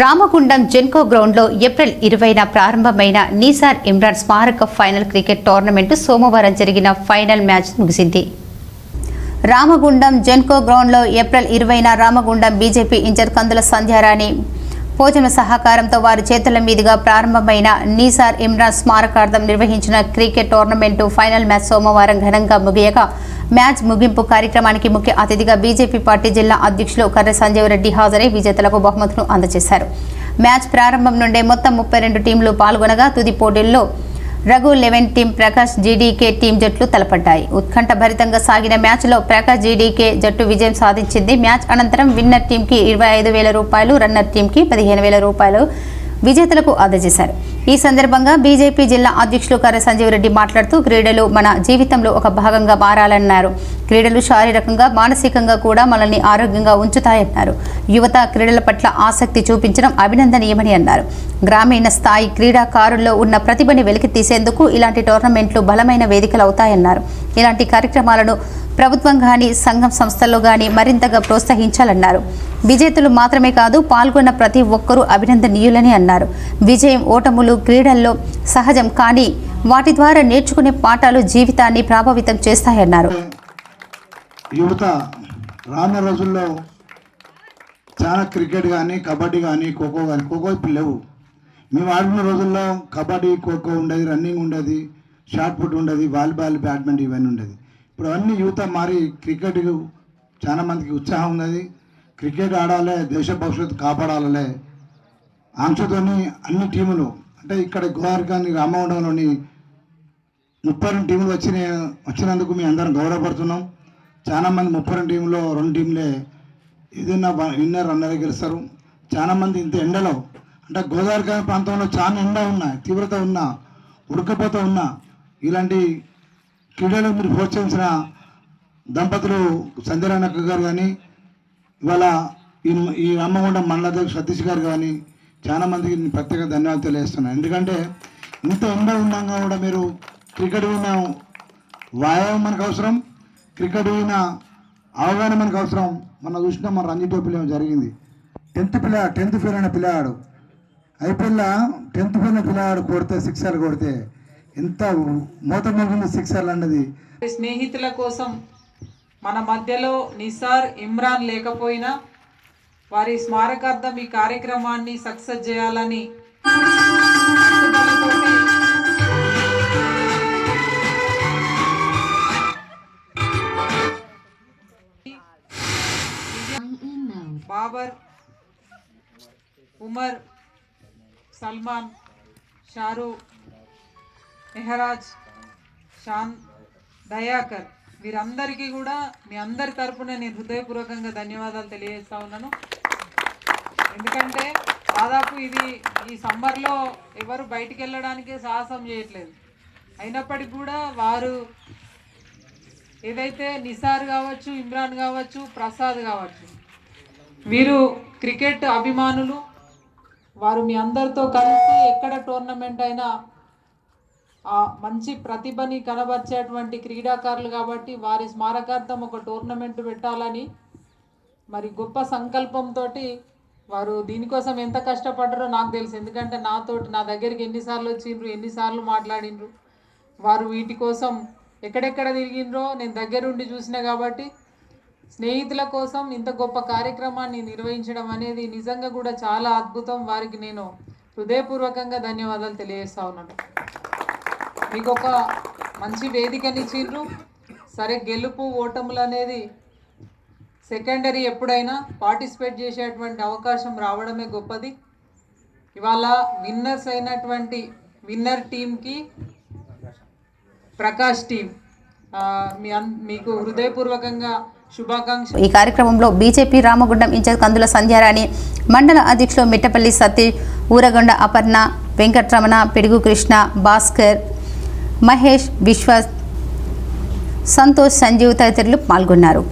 రామగుండం జెన్కో గ్రౌండ్లో ఏప్రిల్ ఇరవైన ప్రారంభమైన నీసార్ ఇమ్రాన్ స్మారక ఫైనల్ క్రికెట్ టోర్నమెంటు సోమవారం జరిగిన ఫైనల్ మ్యాచ్ ముగిసింది. రామగుండం జెన్కో గ్రౌండ్లో ఏప్రిల్ ఇరవైన రామగుండం బీజేపీ ఇంజర్ కందుల సంధ్యారాణి భోజన సహకారంతో వారి చేతుల మీదుగా ప్రారంభమైన నీసార్ ఇమ్రాన్ స్మారకార్థం నిర్వహించిన క్రికెట్ టోర్నమెంటు ఫైనల్ మ్యాచ్ సోమవారం ఘనంగా ముగియగా మ్యాచ్ ముగింపు కార్యక్రమానికి ముఖ్య అతిథిగా బీజేపీ పార్టీ జిల్లా అధ్యక్షులు కర్ర సంజీవ్ రెడ్డి హాజరై విజేతలకు బహుమతులు అందజేశారు. మ్యాచ్ ప్రారంభం నుండే మొత్తం ముప్పై రెండు టీంలు పాల్గొనగా తుది పోటీల్లో Raghu eleven team Prakash GDK team జట్లు తలపడ్డాయి. ఉత్కంఠభరితంగా సాగిన మ్యాచ్లో ప్రకాష్ జీడీకే జట్టు విజయం సాధించింది. మ్యాచ్ అనంతరం విన్నర్ టీంకి ఇరవై ఐదు వేల రూపాయలు రన్నర్ టీంకి పదిహేను వేల రూపాయలు విజేతలకు అందజేశారు. ఈ సందర్భంగా బీజేపీ జిల్లా అధ్యక్షులు కర్ర సంజీవ్ రెడ్డి మాట్లాడుతూ క్రీడలు మన జీవితంలో ఒక భాగంగా మారాలన్నారు. క్రీడలు శారీరకంగా మానసికంగా కూడా మనల్ని ఆరోగ్యంగా ఉంచుతాయన్నారు. యువత క్రీడల పట్ల ఆసక్తి చూపించడం అభినందనీయమని అన్నారు. గ్రామీణ స్థాయి క్రీడాకారుల్లో ఉన్న ప్రతిభని వెలికి తీసేందుకు ఇలాంటి టోర్నమెంట్లు బలమైన వేదికలు అవుతాయన్నారు. ఇలాంటి కార్యక్రమాలను ప్రభుత్వం కానీ సంఘం సంస్థల్లో కానీ మరింతగా ప్రోత్సహించాలన్నారు. విజేతలు మాత్రమే కాదు పాల్గొన్న ప్రతి ఒక్కరూ అభినందనీయులని అన్నారు. విజయం ఓటములు క్రీడల్లో సహజం కానీ వాటి ద్వారా నేర్చుకునే పాఠాలు జీవితాన్ని ప్రభావితం చేస్తాయన్నారు. యువత రాను రోజుల్లో చాలా క్రికెట్ కానీ కబడ్డీ కానీ ఖోఖో కానీ ఖోఖో ఇప్పుడు లేవు. మేము ఆడిన రోజుల్లో కబడ్డీ ఖోఖో ఉండేది రన్నింగ్ ఉండేది షార్ట్ పుట్ ఉండేది వాలీబాల్ బ్యాడ్మింటన్ ఇవన్నీ ఉండేది. ఇప్పుడు అన్ని యువత మారి క్రికెట్ చాలా మందికి ఉత్సాహం ఉన్నది. క్రికెట్ ఆడాలి దేశ భవిష్యత్తు కాపాడాలలే. ఆంక్షతోని అన్ని టీములు అంటే ఇక్కడ గోవార్ కానీ రామగుండంలోని ముప్పై రెండు టీములు వచ్చిన వచ్చినందుకు మేము అందరం గౌరవపడుతున్నాం. చాలా మంది ముప్పై రెండు టీంలో రెండు టీంలే ఏదైనా విన్నర్ రన్నర్ గెలుస్తారు. చాలా మంది ఇంత ఎండలో అంటే గోదావరి ప్రాంతంలో చాలా ఎండ ఉన్నా తీవ్రత ఉన్నా ఉడకపోత ఉన్నా ఇలాంటి క్రీడలు మీరు ప్రోత్సహించిన దంపతులు సంజయరానక్క గారు కానీ ఇవాళ ఈ ఈ రామగుండం మండలాధ్యక్షుడు సతీష్ గారు కానీ చాలా మందికి నేను ప్రత్యేక ధన్యవాదాలు తెలియజేస్తున్నాను. ఎందుకంటే ఇంత ఎండ ఉన్నాగా కూడా మీరు క్రికెట్ ఉన్న వ్యాయామం మనకు అవసరం క్రికెట్ ఉన్న అవగాహన మనకు అవసరం. మన చూసినా మన రంజీ టోపీలో జరిగింది. టెన్త్ పిల్ల టెన్త్ ఫెయిల్ అయిన పిల్లగాడు ఐపీఎల్లో టెన్త్ ఫెయిల్ అయిన పిల్లగాడు కొడితే సిక్సర్ కొడితే ఎంత మూత మోగింది అన్నది స్నేహితుల కోసం మన మధ్యలో నిసార్ ఇమ్రాన్ లేకపోయినా వారి స్మారకార్థం ఈ కార్యక్రమాన్ని సక్సెస్ చేయాలని బాబర్ ఉమర్ సల్మాన్ షారూఖ్ మెహరాజ్ షాన్ దయాకర్ వీరందరికీ కూడా మీ అందరి తరపున నేను హృదయపూర్వకంగా ధన్యవాదాలు తెలియజేస్తా ఉన్నాను. ఎందుకంటే దాదాపు ఇది ఈ సమ్మర్లో ఎవరు బయటికి వెళ్ళడానికే సాహసం చేయట్లేదు. అయినప్పటికీ కూడా వారు ఏదైతే నిసార్ కావచ్చు ఇమ్రాన్ కావచ్చు ప్రసాద్ కావచ్చు వీరు క్రికెట్ అభిమానులు. వారు మీ అందరితో కలిసి ఎక్కడ టోర్నమెంట్ అయినా మంచి ప్రతిభని కనబరిచేటువంటి క్రీడాకారులు కాబట్టి వారి స్మారకార్థం ఒక టోర్నమెంట్ పెట్టాలని మరి గొప్ప సంకల్పంతో వారు దీనికోసం ఎంత కష్టపడ్డారో నాకు తెలుసు. ఎందుకంటే నాతోటి నా దగ్గరికి ఎన్నిసార్లు వచ్చిండ్రు ఎన్నిసార్లు మాట్లాడిండ్రు. వారు వీటి కోసం ఎక్కడెక్కడ తిరిగిండ్రో నేను దగ్గరుండి చూసిన కాబట్టి స్నేహితుల కోసం ఇంత గొప్ప కార్యక్రమాన్ని నిర్వహించడం అనేది నిజంగా కూడా చాలా అద్భుతం. వారికి నేను హృదయపూర్వకంగా ధన్యవాదాలు తెలియజేస్తా ఉన్నాను. మీకు ఒక మంచి వేదికనిచ్చిండ్రు సరే గెలుపు ఓటములు అనేది సెకండరీ ఎప్పుడైనా పార్టిసిపేట్ చేసేటువంటి అవకాశం రావడమే గొప్పది. ఇవాళ విన్నర్స్ అయినటువంటి విన్నర్ టీంకి ప్రకాష్ టీం మీ మీకు హృదయపూర్వకంగా శుభాకాంక్ష ఈ కార్యక్రమంలో బీజేపీ రామగుండం ఇన్ఛార్జ్ కందుల సంధ్యారాణి మండల అధ్యక్షులు మిట్టపల్లి సతీష్ ఊరగొండ అపర్ణ వెంకట్రమణ పిడుగు కృష్ణ భాస్కర్ మహేష్ విశ్వాస్ సంతోష్ సంజీవ్ తదితరులు పాల్గొన్నారు.